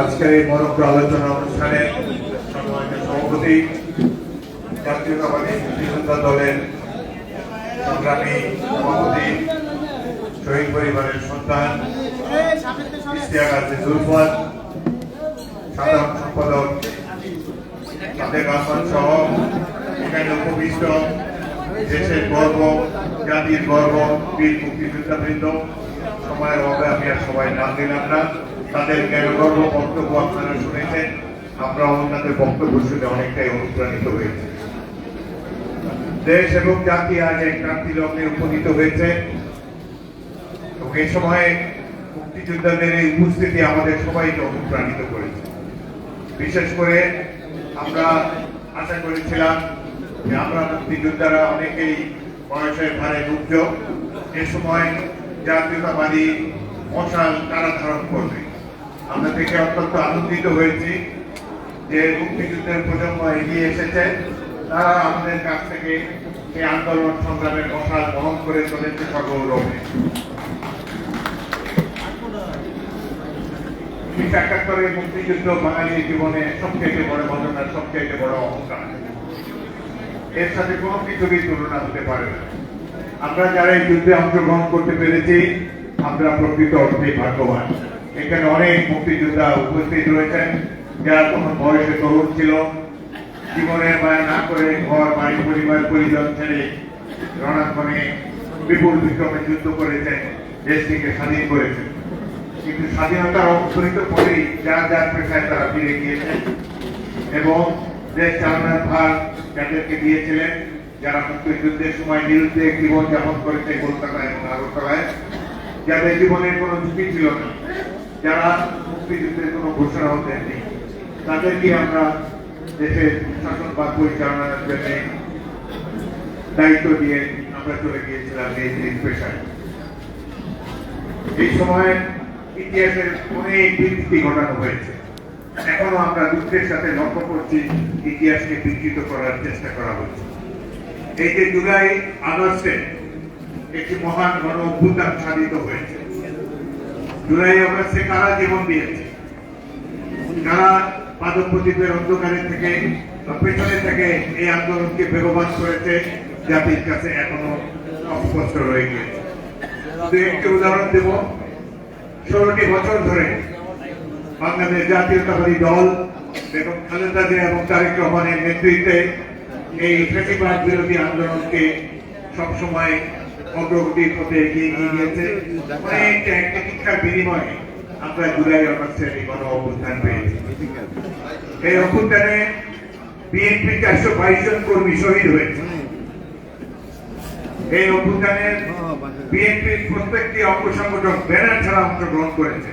আজকের এই মনোজ্ঞ আলোচনা অনুষ্ঠানে সভাপতি জাতীয়তাবাদী মুক্তিযোদ্ধা দলের সংগ্রামী সভাপতি, শহীদ পরিবারের সন্তান সাধারণ সম্পাদক আহমদ সহ এখানে উপবিষ্ট দেশের গর্ব, জাতির গর্ব, বীর মুক্তিযোদ্ধা বৃন্দ সময়ের অভাবে আমি আর সবাই নাম দিলাম না। তাদের জ্ঞান গর্ব বক্তব্য আপনারা শুনেছেন? আমরা ওনাদের বক্তব্য শুনে অনেকটাই অনুপ্রাণিত হয়েছে। দেশ এবং জাতি আজ এক ক্রান্তি লগ্নে উপনীত হয়েছে। এবং এই সময়ে মুক্তিযোদ্ধাদের এই উপস্থিতি আমাদের সবাইকে অনুপ্রাণিত করেছে। বিশেষ করে আমরা আশা করেছিলাম যে আমরা মুক্তিযোদ্ধারা অনেকেই বয়সের ভারে রুগ্ধ এ সময় জাতীয়তাবাদী মশাল তারা ধারণ করবে। আমরা দেখে অত্যন্ত আনন্দিত হয়েছি যে মুক্তিযুদ্ধের প্রজন্ম এগিয়ে এসেছে। তারা আমাদের কাছ থেকে এই আন্দোলন সংগ্রামের মশাল বহন করে চলেছে সগৌরবে উনিশশো মুক্তিযুদ্ধ বাঙালির জীবনে সবচেয়ে বড় ঘটনা সবচেয়ে বড় অহংকার। এর সাথে কোনো কিছুরই তুলনা হতে পারে না। আমরা যারা এই যুদ্ধে অংশগ্রহণ করতে পেরেছি, আমরা প্রকৃত অর্থে ভাগ্যবান। এখানে অনেক মুক্তিযোদ্ধা উপস্থিত রয়েছেন, যারা তখন বয়সে তরুণ ছিল। জীবনের মায়া না করে ঘর, বাড়ি, পরিবার পরিজন ছেড়ে রণাঙ্গনে বিপুল বিক্রমে যুদ্ধ করেছেন, দেশটিকে স্বাধীন করেছেন। কিন্তু স্বাধীনতার অবসরিত পরেই যার যার পেশায় তারা ফিরে গিয়েছেন এবং দেশ চালানোর ভার যাদেরকে দিয়েছিলেন, যারা মুক্তিযুদ্ধের সময় নিরুদ্বেগ জীবন যাপন করেছে কলকাতায় এবং আগরতলায়, যাদের জীবনের কোনো ঝুঁকি ছিল না। যারা মুক্তিযুদ্ধের কোনো ঘোষণাও দেননি, তাদেরকে আমরা দেশের শাসনবাদ পরিচালনার জন্য দায়িত্ব দিয়ে আমরা চলে গিয়েছিলাম এই পেশায় এই সময় ইতিহাসের অনেক বিকৃতি ঘটানো হয়েছে। এখনও আমরা দুঃখের সাথে লক্ষ্য করছি ইতিহাসকে বিকৃত করার চেষ্টা করা হচ্ছে। এই যে জুলাই আগস্টে একটি মহান গণ অভ্যুত্থান সাধিত হয়েছে। জুলাই আগস্টে কারা জীবন দিয়েছে। কারা পাদপ্রদীপের অন্ধকারে থেকে পেছনে থেকে এই আন্দোলনকে বেগবান করেছে, জাতির কাছে এখনও অস্পষ্ট রয়ে গিয়েছে। একটি উদাহরণ দেব, ষোলোটি বছর ধরে বাংলাদেশ জাতীয়তাবাদী দল বেগম খালেদা জিয়া এবং তারেক রহমানের নেতৃত্বে এই ফেসিবাদ বিরোধী আন্দোলনকে সবসময় অগ্রগতির পথে এগিয়ে নিয়ে গিয়েছে অনেক ত্যাগ বিনিময়ে আমরা জুলাই আগস্টের এই গণ অভ্যুত্থান পেয়েছি। এই অভ্যুত্থানে বিএনপি চারশো বাইশ জন কর্মী শহীদ হয়েছে। এই অভ্যুত্থানের বিএনপির প্রত্যেকটি অঙ্গ সংগঠন ব্যানার ছাড়া অংশগ্রহণ করেছে।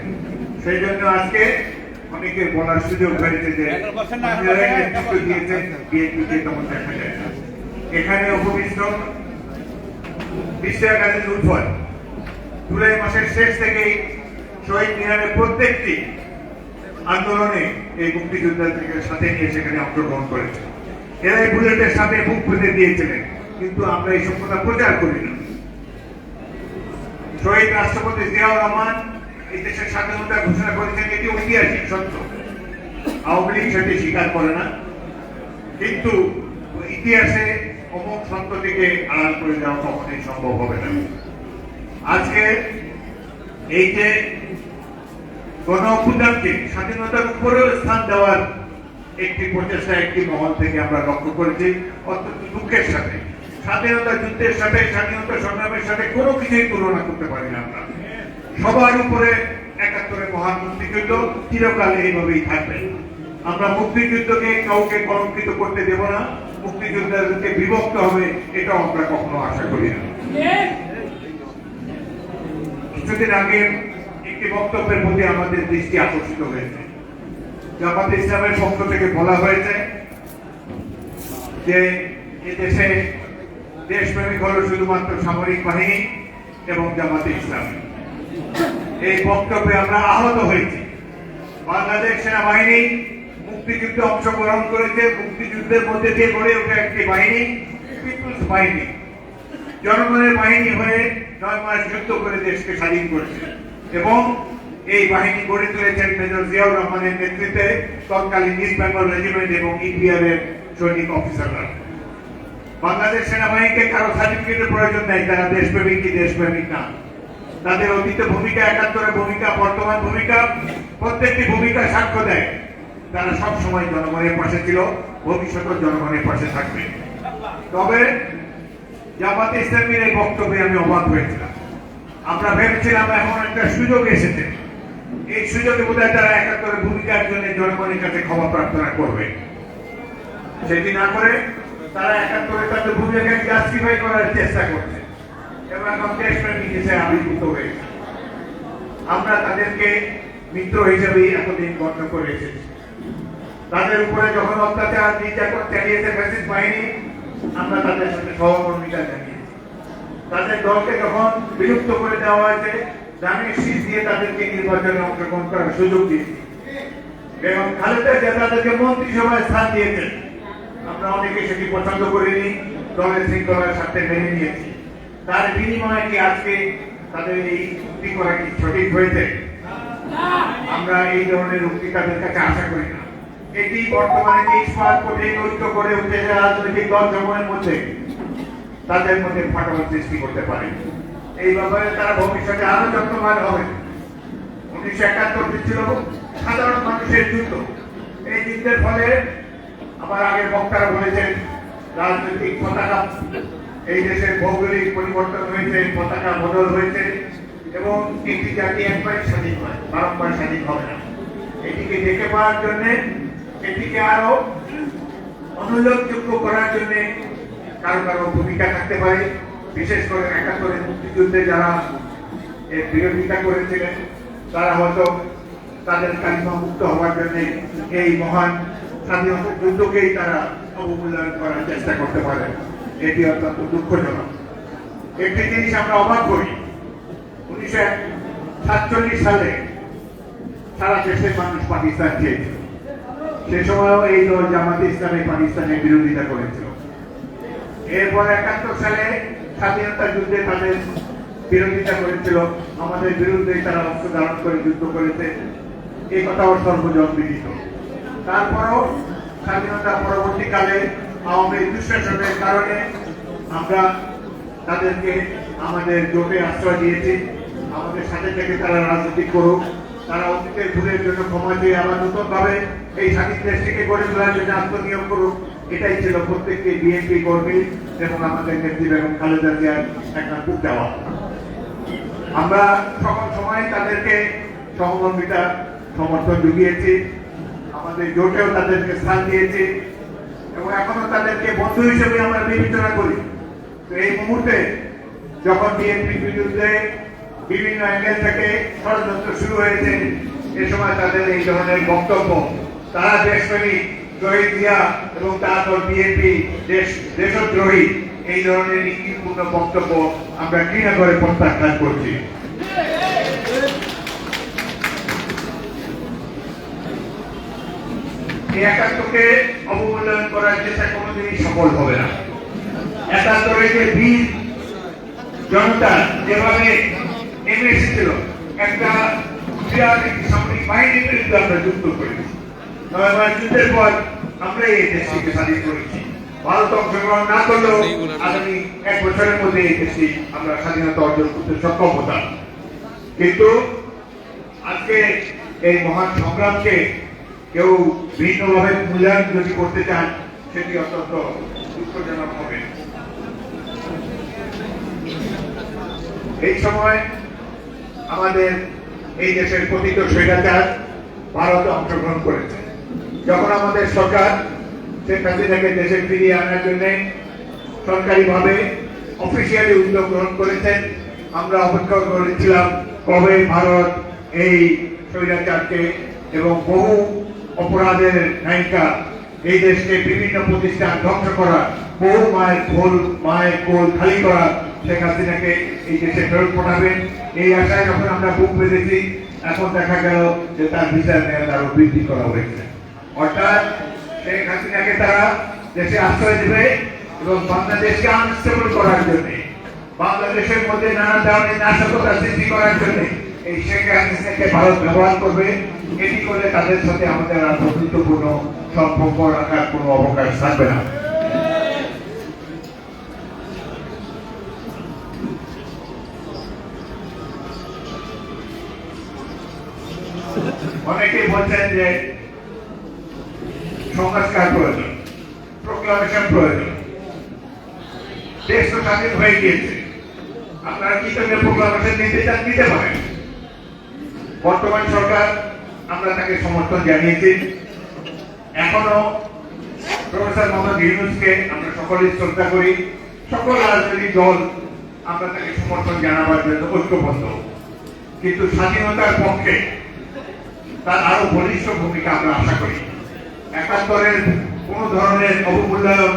সেই জন্য আজকে অনেকে বলার সুযোগ হয়েছে যে দিয়েছেন বিএনপিকে তেমন দেখা যায় এখানে উপবিষ্ট বিশ্বের কাছে উৎফল জুলাই মাসের শেষ থেকেই শহীদ মিনারের প্রত্যেকটি আন্দোলনে এই মুক্তিযোদ্ধাদের সাথে নিয়ে সেখানে অংশগ্রহণ করেছে। এরা এই বুলেটের সাথে বুক পেতে দিয়েছিলেন, কিন্তু আমরা এই সভ্যতা প্রচার করি না। শহীদ রাষ্ট্রপতি জিয়াউর রহমান এই দেশের স্বাধীনতা ঘোষণা করেছেন এটি ঐতিহাসিক সত্য। আওয়ামী লীগ সেটি স্বীকার করে না, কিন্তু ইতিহাসে অমুক সত্যটিকে আড়াল করে দেওয়া কখনোই সম্ভব হবে না। আজকে এই যে গণ অভ্যুত্থানকে স্বাধীনতার উপরেও স্থান দেওয়ার একটি প্রচেষ্টা, একটি মহল থেকে আমরা লক্ষ্য করেছি। অত্যন্ত দুঃখের সাথে, স্বাধীনতা যুদ্ধের সাথে, স্বাধীনতা সংগ্রামের সাথে কোনো কিছুই তুলনা করতে পারি না আমরা। সবার উপরে একাত্তরের মহান মুক্তিযুদ্ধ চিরকাল এইভাবেই থাকবে। আমরা মুক্তিযুদ্ধকে কাউকে কলঙ্কিত করতে দেব না। বিভক্ত হবে আমরা কখনো আশা করি না। কিছুদিন একটি বক্তব্যের প্রতি আমাদের দৃষ্টি আকর্ষিত হয়েছে। ইসলামের পক্ষ থেকে বলা হয়েছে যে এদেশে দেশপ্রেমিক হলো শুধুমাত্র সামরিক বাহিনী এবং জামাত ইসলাম। এই বক্তব্যে আমরা আহত হয়েছি। বাংলাদেশ সেনাবাহিনী মুক্তিযুদ্ধে অংশগ্রহণ করেছে, মুক্তিযুদ্ধের মধ্যে দিয়ে গড়ে ওঠে একটি বাহিনী, পিপুলস বাহিনী। জনগণের বাহিনী হয়ে নয় মাস যুদ্ধ করে দেশকে স্বাধীন করেছে। এবং এই বাহিনী গড়ে তুলেছেন মেজর জিয়াউর রহমানের নেতৃত্বে তৎকালীন ইস্ট বেঙ্গল রেজিমেন্ট এবং ইপিআর এর সৈনিক অফিসাররা। বাংলাদেশ সেনাবাহিনীকে কারও সার্টিফিকেটের প্রয়োজন নেই, তারা দেশপ্রেমিক কি দেশপ্রেমিক না। তাদের অতীত ভূমিকা, একাত্তরের ভূমিকা, বর্তমান ভূমিকা, প্রত্যেকটি ভূমিকা সাক্ষ্য দেয়। তারা সব সময় জনগণের পাশে ছিল, ভবিষ্যতেও জনগণের পাশে থাকবে। তবে জামাতে ইসলামীর এই বক্তব্যে আমি অবাক হয়েছিলাম। আমরা ভেবেছিলাম এখন একটা সুযোগ এসেছে। এই সুযোগে বোধহয় তারা একাত্তরের ভূমিকার জন্য জনগণের কাছে ক্ষমা প্রার্থনা করবে। সেটি না করে তারা একাত্তরে তাদের ভূমিকাকে জাস্টিফাই করার চেষ্টা করছে। এবং এখন দেশপ্রেমিক হিসেবে আবির্ভূত হয়েছে আমরা তাদেরকে মিত্র হিসেবেই এতদিন গণ্য করে এসেছি। তাদের উপরে যখন অত্যাচার, নির্যাতন চালিয়েছে ফ্যাসিস্ট বাহিনী, আমরা তাদের সাথে সহকর্মিতা জানিয়েছি। তাদের দলকে যখন বিলুপ্ত করে দেওয়া হয়েছে জামিন শীষ দিয়ে তাদেরকে নির্বাচনে অংশগ্রহণ করার সুযোগ দিয়েছি। এবং খালেদা জিয়া তাদেরকে মন্ত্রিসভায় স্থান দিয়েছেন। আমরা অনেকে সেটি পছন্দ করিনি, দলের শৃঙ্খলার সাথে মেনে নিয়েছি। তার বিনিময়ে কি আজকে তাদের এই উক্তি করা কি সঠিক হয়েছে? আমরা এই ধরনের উক্তি তাদের কাছে আশা করি না। এটি বর্তমানে ইস্পাত কঠিন ঐক্য করে উঠেছে রাজনৈতিক দল সময়ের মধ্যে, তাদের মধ্যে ফাটল সৃষ্টি করতে পারে। এই ব্যাপারে তারা ভবিষ্যতে আরও যত্নবান হবে। উনিশশো একাত্তর ছিল সাধারণ মানুষের যুদ্ধ। এই যুদ্ধের ফলে আমার আগের বক্তারা বলেছেন, রাজনৈতিক পতাকা, এই দেশের ভৌগোলিক পরিবর্তন হয়েছে, পতাকা বদল হয়েছে এবং একটি জাতি একবারই স্বাধীন হয়, বারংবার স্বাধীন হবে না। এটিকে দেখে পাওয়ার জন্য এটিকে আরও অনুল্লেখযোগ্য করার জন্য কারও কারও ভূমিকা থাকতে পারে। বিশেষ করে একাত্তরের মুক্তিযুদ্ধে যারা এর বিরোধিতা করেছিলেন, তারা হয়তো তাদের কালিমা মুক্ত হওয়ার জন্য এই মহান স্বাধীনতা যুদ্ধকেই তারা অবমূল্যায়ন করার চেষ্টা করতে পারে। এটি অত্যন্ত দুঃখজনক। একটি জিনিস আমরা অবাক করি উনিশশো সাতচল্লিশ সালে সারা দেশের মানুষ পাকিস্তান চেয়েছিল সে সময়ও এই দল জামাতে ইসলামী পাকিস্তানের বিরোধিতা করেছিল। এরপর একাত্তর সালে স্বাধীনতা যুদ্ধে তাদের বিরোধিতা করেছিল। আমাদের বিরুদ্ধে তারা অস্ত্র ধারণ করে যুদ্ধ করেছে। এই কথাও সর্বজন বিদিত তারপরও স্বাধীনতা পরবর্তীকালে আওয়ামী দুঃশাসনের কারণে আমরা তাদেরকে আমাদের জোটে আশ্রয় দিয়েছি। আমাদের সাথে থেকে তারা রাজনীতি করুক। তারা অতীতের ভুলের জন্য ক্ষমা দিয়ে আবার নতুন ভাবে এই স্বাধীন দেশটিকে গড়ে তোলার জন্য আত্মনিয়োগ করুক, এটাই ছিল প্রত্যেককে বিএনপি কর্মী এবং আমাদের নেত্রী বেগম খালেদা জিয়ার একটা বুক দেওয়া। আমরা সকল সময় তাদেরকে সহমর্মিতা সমর্থন জুগিয়েছি, আমাদের জোটেও তাদেরকে স্থান দিয়েছি, এবং এখনও তাদেরকে বন্ধু হিসেবে আমরা বিবেচনা করি। তো এই মুহূর্তে যখন বিএনপি বিরুদ্ধে বিভিন্ন অ্যাঙ্গেল থেকে ষড়যন্ত্র শুরু হয়েছে, এ সময় তাদের এই ধরনের বক্তব্য তারা দেশপ্রেমিক শহীদ এবং তারপর বিএনপি দেশ দেশদ্রোহী, এই ধরনের ইঙ্গিতপূর্ণ বক্তব্য আমরা ঘৃণা করে প্রত্যাখ্যান করছি। অবমূল্যায়ন করার চেষ্টা কোনোদিনই সফল হবে না। একাত্তরে যে বীর জনতা যেভাবে নেমে এসেছিল একটা সামরিক বাহিনীর বিরুদ্ধে আমরা যুদ্ধ করেছি। নভেম্বর যুদ্ধের পর আমরা এই দেশটিকে স্বাধীন করেছি ভারত অংশগ্রহণ না করলেও আগামী এক বছরের মধ্যে এই দেশটি আমরা স্বাধীনতা অর্জন করতে সক্ষম হতাম। কিন্তু আজকে এই মহান সংগ্রামকে কেউ ভিন্নভাবে মূল্যায়ন যদি করতে চান সেটি অত্যন্ত দুঃখজনক হবে। এই সময় আমাদের এই দেশের প্রতিত স্বৈরাচার ভারতে অংশগ্রহণ করেছে। যখন আমাদের সরকার শেখ হাসিনাকে দেশে ফিরিয়ে আনার জন্য সরকারিভাবে অফিসিয়ালি উদ্যোগ গ্রহণ করেছেন আমরা অপেক্ষা করেছিলাম কবে ভারত এই স্বৈরাচারকে এবং বহু অপরাধের নায়িকা এই দেশকে বিভিন্ন প্রতিষ্ঠান ধ্বংস করা বহু মায়ের খোল, মায়ের কোল খালি করা শেখ হাসিনাকে এই দেশে ফেরত পাঠাবেন এই আশায় যখন আমরা বুক বেঁধেছি, এখন দেখা গেল যে তার বিচার মেয়াদ আরও বৃদ্ধি করা হয়েছে। অর্থাৎ শেখ হাসিনাকে তারা দেশে আশ্রয় দেবে এবং বাংলাদেশকে আনস্টেবল করার জন্য, বাংলাদেশের মধ্যে নানা ধরনের নাশকতা সৃষ্টি করার জন্য এই শেখ হাসিনাকে ভারত ব্যবহার করবে। এটি করে তাদের সাথে আমাদের আর বন্ধুত্বপূর্ণ সম্পর্ক রাখার কোনো অবকাশ থাকবে না। অনেকেই বলছেন যে সংস্কার প্রয়োজন? প্রোক্লামেশন প্রয়োজন। দেশ তো স্বাধীন হয়ে গিয়েছে। আপনারা কি প্রোক্লামেশন নিতে চান? নিতে পারেন। বর্তমান সরকার, আমরা তাকে সমর্থন জানিয়েছি। এখনও প্রফেসর মোহাম্মদ ইউনুসকে আমরা সকলেই শ্রদ্ধা করি। সকল রাজনৈতিক দল, আমরা তাকে সমর্থন জানাবার জন্য ঐক্যবদ্ধ। কিন্তু স্বাধীনতার পক্ষে তার আরও বলিষ্ঠ ভূমিকা আমরা আশা করি। একাত্তরের কোন ধরনের অবমূল্যায়ন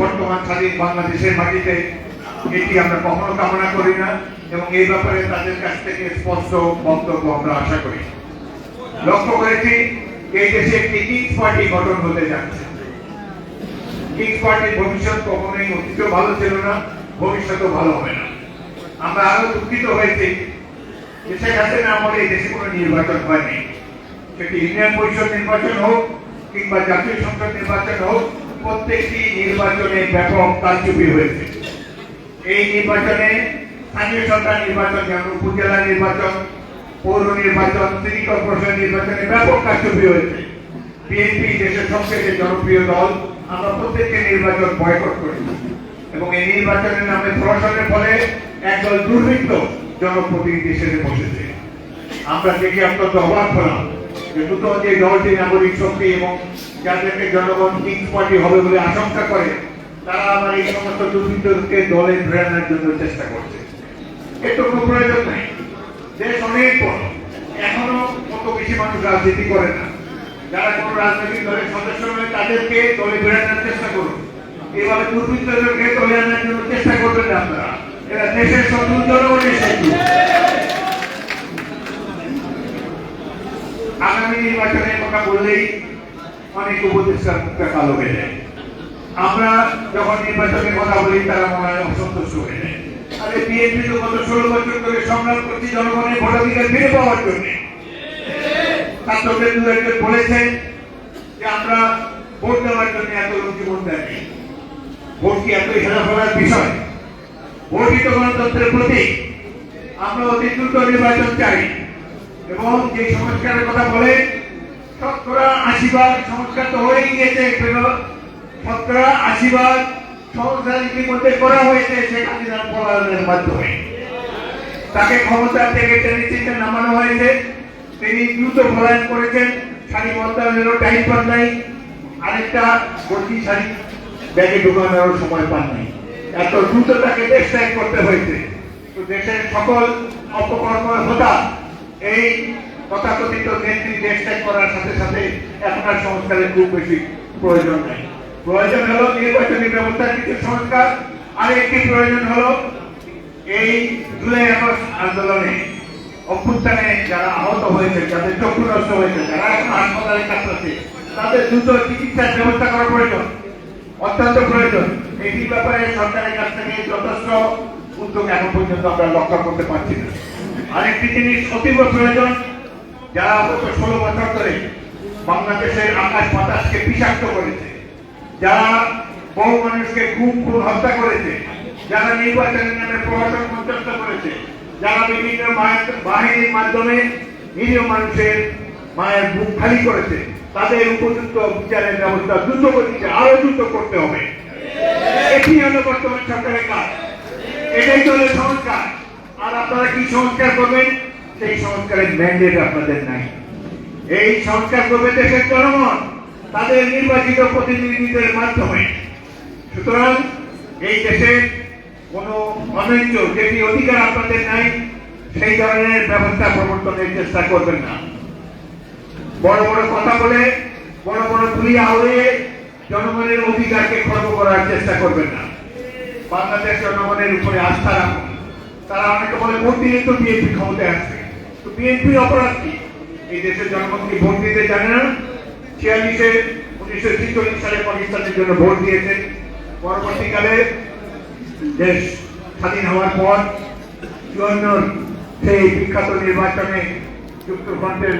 বর্তমান স্বাধীন বাংলাদেশের মাটিতে, এটি আমরা কখনো কামনা করি না এবং এই ব্যাপারে তাদের কাছ থেকে স্পষ্ট বক্তব্য আমরা আশা করি। লক্ষ্য করেছি, এই দেশে একটি কিংস পার্টি গঠন হতে যাচ্ছে। কিংস পার্টির ভবিষ্যৎ কখনোই অতীতেও ভালো ছিল না ভবিষ্যতেও ভালো হবে না। আমরা আরও দুঃখিত হয়েছি শেখ হাসিনা আমলে এই দেশে কোনো নির্বাচন হয়নি। সেটি ইউনিয়ন পরিষদ নির্বাচন হোক কিংবা জাতীয় সংসদ নির্বাচন হোক, প্রত্যেকটি নির্বাচনে ব্যাপক কারচুপি হয়েছে। এই নির্বাচনে স্থানীয় সরকার নির্বাচন, যেমন উপজেলা নির্বাচন, পৌর নির্বাচন, সিটি কর্পোরেশন নির্বাচনে ব্যাপক কারচুপি হয়েছে। বিএনপি দেশের সবচেয়ে জনপ্রিয় দল, আমরা প্রত্যেককে নির্বাচন বয়কট করি। এবং এই নির্বাচনের নামে প্রশাসনের ফলে একদল দুর্বৃত্ত জনপ্রতিনিধি হিসেবে বসেছে। আমরা দেখে অত্যন্ত অবাক হলাম। নূতন যে দলটি নাগরিক শক্তি এবং যাদেরকে জনগণ কিংস পার্টি হবে বলে আশঙ্কা করে, তারা আমার এই সমস্ত দুর্বৃত্তকে দলে ফেরানোর জন্য চেষ্টা করছে। এর প্রয়োজন নাই। দেশ অনেক বড়, এখনও কত বেশি মানুষ রাজনীতি করে না। যারা কোন রাজনৈতিক দলের সদস্য নয়, তাদেরকে দলে ফেরানোর চেষ্টা করুন। এভাবে দুর্বৃত্তদেরকে দলে আনার জন্য চেষ্টা করবেন আপনারা। এরা দেশের শত্রু জনগণের শত্রু। আগামী নির্বাচনের কথা বললেই অনেক মুখটা কালো হয়ে যায়। আমরা যখন নির্বাচনের কথা বলি, তারা মনে হয় হয়ে যায়। আরে বিএনপি তো গত ষোলো বছর ধরে সংগ্রাম করছি জনগণের ভোটাধিকার ফিরে পাওয়ার জন্য। ছাত্রদের দু একজন যে আমরা ভোট দেওয়ার জন্য এত লোক দেয়নি। ভোট কি এতই হেরা ফেলার বিষয়? ভোটই তো গণতন্ত্রের প্রতীক। আমরা অতি দ্রুত নির্বাচন চাই। এবং যে সংস্কারের কথা বলে, শতকরা আশীর্বাদ সংস্কার তো হয়ে গিয়েছে শতকরা আশীর্বাদ সংস্কার ইতিমধ্যে করা হয়েছে শেখ হাসিনার পলায়নের মাধ্যমে। তাকে ক্ষমতা থেকে টেনে নামানো হয়েছে। তিনি দ্রুত পলায়ন করেছেন। শাড়ি বদলানোরও টাইম পান নাই। আরেকটা গতি শাড়ি ব্যাগে ঢুকানোর সময় পান নাই। এত দ্রুত তাকে দেশ করতে হয়েছে। তো দেশের সকল অপকর্ম হতা এই তথাকথিত নেত্রী দেশ ত্যাগ করার সাথে সাথে এখন আর সংস্কারের খুব বেশি প্রয়োজন নেই। প্রয়োজন হলো নির্বাচনী ব্যবস্থার কিছু সংস্কার আর একটি প্রয়োজন হলো এই জুলাই আগস্ট আন্দোলনে অভ্যুত্থানে যারা আহত হয়েছে, যাদের চক্ষু নষ্ট হয়েছে, যারা এখন হাসপাতালে কাটাচ্ছে তাদের দ্রুত চিকিৎসার ব্যবস্থা করা প্রয়োজন, অত্যন্ত প্রয়োজন। এই ব্যাপারে সরকারের কাছ থেকে যথেষ্ট উদ্যোগ এখন পর্যন্ত আমরা লক্ষ্য করতে পারছি না। আরেকটি জিনিস অতীব প্রয়োজন যারা গত ষোলো বছর ধরে বাংলাদেশের আকাশ বাতাসকে বিষাক্ত করেছে, যারা বহু মানুষকে খুব খুন হত্যা করেছে, যারা নির্বাচনের নামে প্রশাসন মধ্যস্থ করেছে, যারা বিভিন্ন বাহিনীর মাধ্যমে নিরীহ মানুষের মায়ের বুক খালি করেছে, তাদের উপযুক্ত বিচারের ব্যবস্থা দ্রুত গতিতে আরও দ্রুত করতে হবে। এটি হলো বর্তমান সরকারের কাজ। এটাই হলো সংস্কার আর আপনারা কি সংস্কার করবেন? সেই সংস্কারের ম্যান্ডেট আপনাদের নাই। এই সংস্কার করবে দেশের জনগণ, তাদের নির্বাচিত প্রতিনিধিদের মাধ্যমে। সুতরাং এই দেশের কোন অনৈক্য যেটি অধিকার আপনাদের নাই, সেই ধরনের ব্যবস্থা প্রবর্তনের চেষ্টা করবেন না। বড় বড় কথা বলে, বড় বড় তুলিয়া হয়ে জনগণের অধিকারকে খর্ব করার চেষ্টা করবেন না। বাংলাদেশ জনগণের উপরে আস্থা রাখুন। তারা অনেকে বলে, ভোট দিলে তো বিএনপি ক্ষমতায় আসবে। তো বিএনপির অপরাধ কি? এই দেশের জনগণ কি ভোট দিতে জানে না? ছিয়াল্লিশে, উনিশশো ছিচল্লিশ সালে পাকিস্তানের জন্য ভোট দিয়েছে। পরবর্তীকালে দেশ স্বাধীন হওয়ার পর চুয়ান্ন সেই বিখ্যাত নির্বাচনে যুক্তফ্রন্টের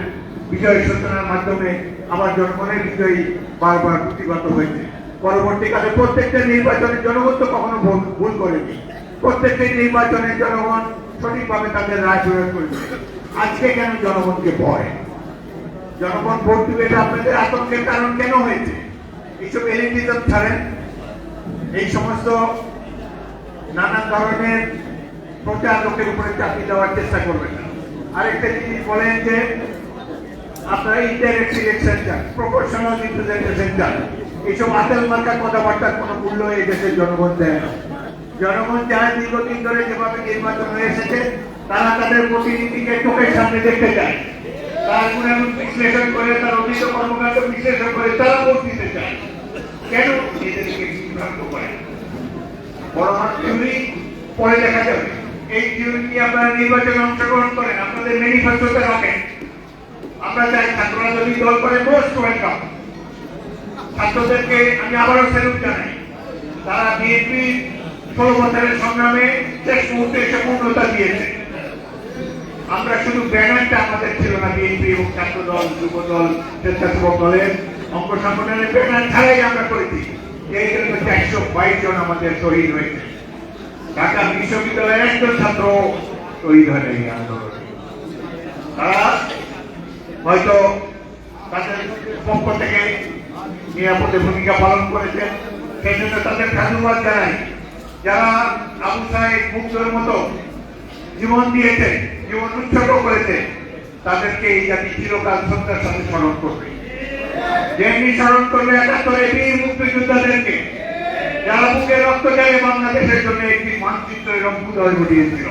বিজয় সূচনার মাধ্যমে আমার জনগণের বিজয়ী বারবার প্রতিগত হয়েছে। পরবর্তীকালে প্রত্যেকটা নির্বাচনে জনগণ তো কখনো ভুল করেনি। প্রত্যেকটি নির্বাচনে জনগণ সঠিকভাবে তাদের রায় প্রয়োগ করেছে আজকে কেন জনগণকে ভয়? জনগণ ভোট দিবে এটা আপনাদের আতঙ্কের কারণ কেন হয়েছে? এইসব এলিটিজম ছাড়েন। এই সমস্ত নানান ধরনের প্রচার লোকের উপরে চাকরি দেওয়ার চেষ্টা করবেন না। আরেকটা জিনিস বলেন যে, আপনারা ইনডাইরেক্ট ইলেকশন চান প্রপোর্শনাল রিপ্রেজেন্টেশন চান। এইসব আতেল মার্কা কথাবার্তার কোনো মূল্য এই দেশের জনগণ দেয় না। জনগণ যারা দীর্ঘদিন ধরে যেভাবে নির্বাচন হয়ে এসেছে, তারা তাদের প্রতিনিধিকে চোখের সামনে দেখতে চায়। বিশ্লেষণ করে, তার অতীত কর্মকাণ্ড বিশ্লেষণ করে তারা ভোট দিতে চায়। কেন? বিভ্রান্ত করে। পরে দেখা যাবে। এই আপনারা নির্বাচনে অংশগ্রহণ করেন? আপনাদের ম্যানিফেস্টোতে রাখেন। আমরা চাই ছাত্ররা যদি দল করে মোস্ট ওয়েলকাম ছাত্রদেরকে আমি আবারও স্যালুট জানাই। তারা বিএনপি ষোলো সংগ্রামে শেষ মুহূর্তে এসে পূর্ণতা দিয়েছে। আমরা শুধু ব্যানারটা আমাদের ছিল না, বিএনপি এবং ছাত্র দল যুব দল স্বেচ্ছাসেবক দলের অঙ্গ সংগঠনের ব্যানার ছাড়াই আমরা করেছি। এই জন্য একশো বাইশ জন আমাদের শহীদ হয়েছে। ঢাকা বিশ্ববিদ্যালয়ের একজন ছাত্র শহীদ হয় এই আন্দোলনে। তারা হয়তো তাদের পক্ষ থেকে নিরাপদে ভূমিকা পালন করেছেন। সেই জন্য তাদের ধন্যবাদ জানাই। যারা আবু সাহেব মুক্তর মতো জীবন দিয়েছে, জীবন উৎসর্গ করেছে, তাদেরকে এই জাতি চিরকাল শ্রদ্ধার সাথে স্মরণ করবে। যেমনি স্মরণ করবে একাত্তরে বীর মুক্তিযোদ্ধাদেরকে, যারা বুকে রক্ত বাংলাদেশের জন্য একটি মানচিত্র এবং ঘটিয়েছিল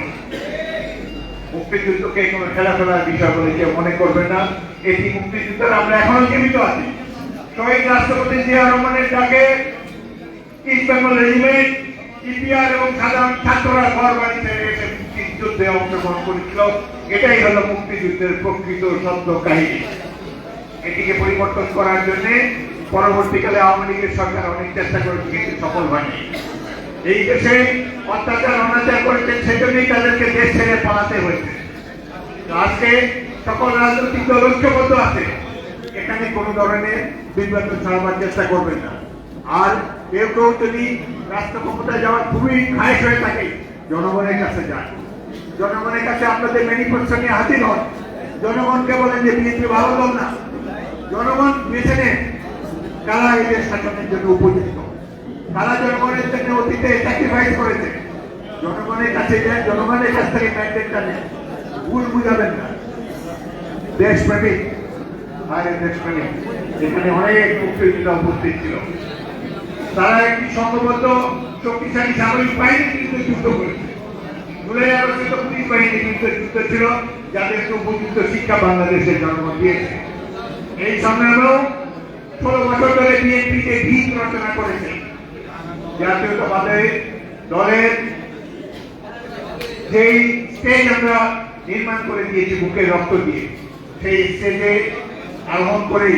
মুক্তিযুদ্ধকে কোনো খেলাধুলার বিষয় বলে কেউ মনে করবে না। এটি মুক্তিযুদ্ধের, আমরা এখনও জীবিত আছি। শহীদ রাষ্ট্রপতি জিয়া রহমানের ডাকে ইস্ট বেঙ্গল রেজিমেন্ট ইপিআর এবং সাধারণ ছাত্ররা ঘর বাড়ি ছেড়ে এসে মুক্তিযুদ্ধে অংশগ্রহণ করেছিল। এটাই হলো মুক্তিযুদ্ধের প্রকৃত শব্দ কাহিনী। এটিকে পরিবর্তন করার জন্য পরবর্তীকালে আওয়ামী লীগের সরকার অনেক চেষ্টা করেছে কিন্তু সফল হয়নি। এই দেশে অত্যাচার, অনাচার করেছে সেজন্যই তাদেরকে দেশ ছেড়ে পালাতে হয়েছে। আজকে সকল রাজনৈতিক দল ঐক্যবদ্ধ আছে। এখানে কোন ধরনের বিভ্রান্ত ছড়াবার চেষ্টা করবেন না। আর কেউ কেউ যদি রাষ্ট্র ক্ষমতায় যাওয়ার খুবই খায়স হয়ে থাকে। জনগণের কাছে যান জনগণের কাছে আপনাদের ম্যানিফেস্টো নিয়ে হাজির হন। জনগণকে বলেন যে বিএনপি ভালো দল না। জনগণ বেছে নেন। কারা এদের শাসনের জন্য উপযুক্ত। তারা জনগণের জন্য অতীতে স্যাক্রিফাইস করেছে। জনগণের কাছে যান জনগণের কাছ থেকে ম্যান্ডেটটা নেন। ভুল বুঝাবেন না। দেশপ্রেমিক আরে দেশপ্রেমিক। এখানে অনেক মুক্তিযোদ্ধা উপস্থিত ছিল। তারা একটি সংঘবদ্ধ, শক্তিশালী সামরিক বাহিনীর বিরুদ্ধে যুদ্ধ করেছে। জুলাই আগস্টে পুলিশ বাহিনীর বিরুদ্ধে যুদ্ধ ছিল যাদেরকে উপযুক্ত শিক্ষা বাংলাদেশের জন্ম দিয়েছে। এই সংগ্রামেও ষোলো বছর ধরে বিএনপিকে ভিত রচনা করেছে। জাতীয়তাবাদের দলের যেই স্টেজ আমরা নির্মাণ করে দিয়েছি, বুকে রক্ত দিয়ে, সেই স্টেজে আরোহণ করেই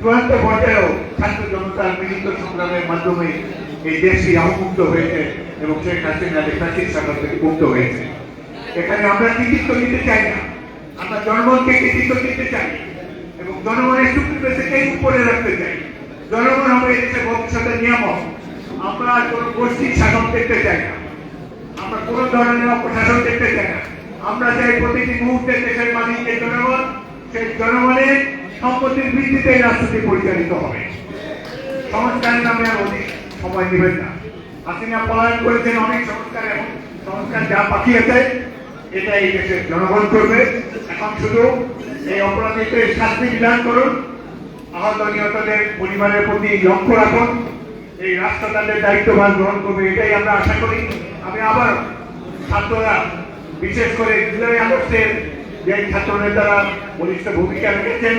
চূড়ান্ত পর্যায়েও ছাত্র জনতার মিলিত সংগ্রামের মাধ্যমে এই দেশটি অবমুক্ত হয়েছে এবং শেখ হাসিনা ফ্যাসির সরকার থেকে মুক্ত হয়েছে। এখানে আমরা কৃতিত্ব নিতে চাই না। আমরা জনগণকে কৃতিত্ব দিতে চাই এবং জনগণের সুপ্রিমেসিকে উপরে রাখতে চাই জনগণ হবে এদেশের ভবিষ্যতের নিয়ামক। আমরা কোনো গোষ্ঠীর শাসন দেখতে চাই না। আমরা কোনো ধরনের অপশাসন দেখতে চাই না। আমরা চাই প্রতিটি মুহূর্তে দেশের মালিক যে জনগণ, সেই জনগণের সম্পত্তির ভিত্তিতে এই রাষ্ট্রটি পরিচালিত হবে। সংস্কারের নামে আর অধিক সময় নেবেন না। হাসিনা পলায়ন করেছেন অনেক সংস্কার এবং সংস্কার যা পাঠিয়েছে এটা এই দেশের জনগণ করবে। এখন শুধু এই অপরাধীদের শাস্তি বিধান করুন। আহত নিহতদের পরিবারের প্রতি লক্ষ্য রাখুন। এই রাষ্ট্র তাদের দায়িত্বভার গ্রহণ করবে, এটাই আমরা আশা করি। আমি আবার ছাত্ররা, বিশেষ করে জুলাই আগস্টের যে ছাত্র নেতারা বলিষ্ঠ ভূমিকা রেখেছেন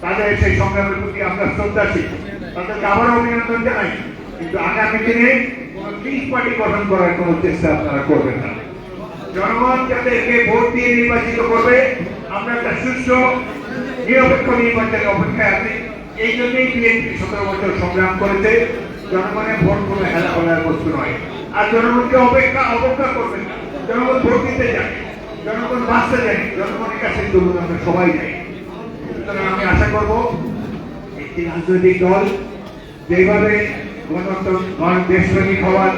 তাদের সেই সংগ্রামের প্রতি আমরা শ্রদ্ধাশীল। তাদেরকে আবারও অভিনন্দন জানাই। কিন্তু আগামী দিনে কোন পার্টি গঠন করার কোন চেষ্টা আপনারা করবেন না। জনগণ যাদেরকে ভোট দিয়ে নির্বাচিত করবে, আমরা একটা সুষ্ঠু, নিরপেক্ষ নির্বাচনের অপেক্ষায় আছি। এই জন্যই বিএনপি সতেরো বছর সংগ্রাম করেছে। জনগণের ভোট কোনো হেলা ফেলার বস্তু নয়। আর জনগণকে অপেক্ষা অপেক্ষা করবেন না। জনগণ ভোট দিতে যায়। জনগণ বাঁচতে যাই জনগণের কাছে আমরা সবাই যাই সুতরাং আমি আশা করব একটি রাজনৈতিক দল যেভাবে গণতন্ত্র গণ দেশপ্রেমিক হওয়ার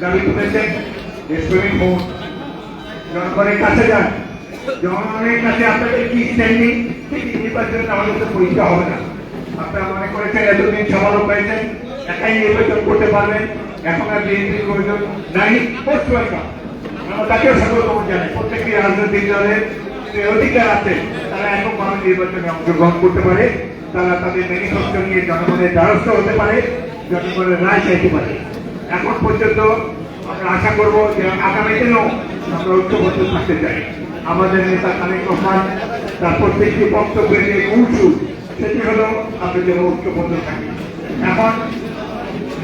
দাবি তুলেছেন দেশপ্রেমিক হন জনগণের কাছে যান। জনগণের কাছে আপনাদের কি স্ট্যান্ডিং ঠিক নির্বাচনে আমাদের তো পরীক্ষা হবে না। আপনারা মনে করেছেন, এতদিন সমালোচ হয়েছেন একাই নির্বাচন করতে পারবেন, এখন আর বিএনপির প্রয়োজন নাই। আমরা তাকেও স্বাগত জানাই। প্রত্যেকটি রাজনৈতিক দলের অধিকার আছে, তারা এককভাবে নির্বাচনে অংশগ্রহণ করতে পারে, তারা তাদের ম্যানিফেস্টো নিয়ে জনগণের দ্বারস্থ হতে পারে, জনগণের রায় চাইতে পারে। এখন পর্যন্ত আমরা আশা করব যে আগামী দিনেও আমরা ঐক্যবদ্ধ থাকতে চাই। আমাদের নেতা খালেক রহমান, তার প্রত্যেকটি বক্তব্যের যে সুর, সেটি হলো, আমরা যেন ঐক্যবদ্ধ থাকি। এখন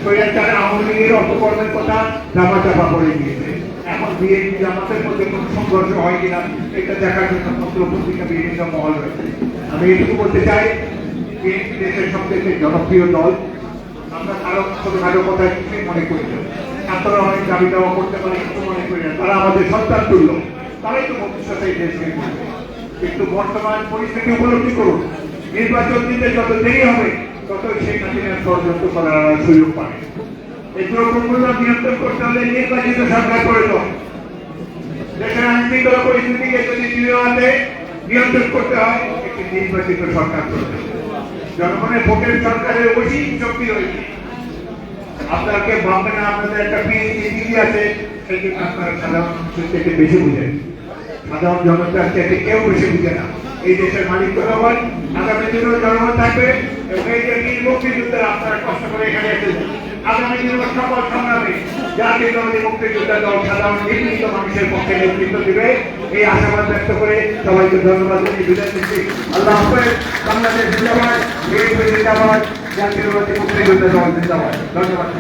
স্বৈরাচার আওয়ামী লীগের অপকর্মের কথা জামা চাপা পড়ে গিয়েছে। এখন বিএনপি জামাতের মধ্যে কোনো সংঘর্ষ হয় কিনা, এটা দেখার জন্য পত্র পত্রিকা বিভিন্ন মহল রয়েছে। আমি এটুকু বলতে চাই বিএনপি দেশের সবচেয়ে জনপ্রিয় দল। আমরা কারও ছোটখাটো কথা কিছুই মনে করি না। আপনারা অনেক দাবি দাওয়া করতে পারে কিছু মনে করি না। তারা আমাদের সন্তান তুল্য। তারাই তো ভবিষ্যতে দেশকে করবে। কিন্তু বর্তমান পরিস্থিতি উপলব্ধি করুন। নির্বাচন দিতে যত দেরি হবে, ততই সেই হাসিনার ষড়যন্ত্র করার সুযোগ পাবে এই দ্রব্যমূল্য নিয়ন্ত্রণ করতে হলে নির্বাচিত সরকার প্রয়োজন। দেশের আইন শৃঙ্খলা পরিস্থিতিকে যদি দৃঢ়ভাবে নিয়ন্ত্রণ করতে হয়, একটি আপনাকে ভাববে আপনাদের একটা পিএইচডি আছে থেকে বেশি বুঝেন। সাধারণ জনতার থেকে কেউ বেশি বুঝে না। এই দেশের মালিক জনগণ আগামী দিনেও জনগণ থাকবে, এবং এই যে বীর মুক্তিযুদ্ধের আপনারা কষ্ট করে এখানে এসেছেন। আগামী দিনে সকল সংগ্রামে জাতীয় দলের মুক্তিযোদ্ধা দল সাধারণ নির্মিত মানুষের পক্ষে নেতৃত্ব দিবে। এই আশাবাদ ব্যক্ত করে সবাইকে ধন্যবাদ জানিয়ে বিদায় দিচ্ছি আল্লাহ বাংলাদেশ জিন্দাবাদ দলের মুক্তিযোদ্ধা দল জিন্দাবাদ। ধন্যবাদ।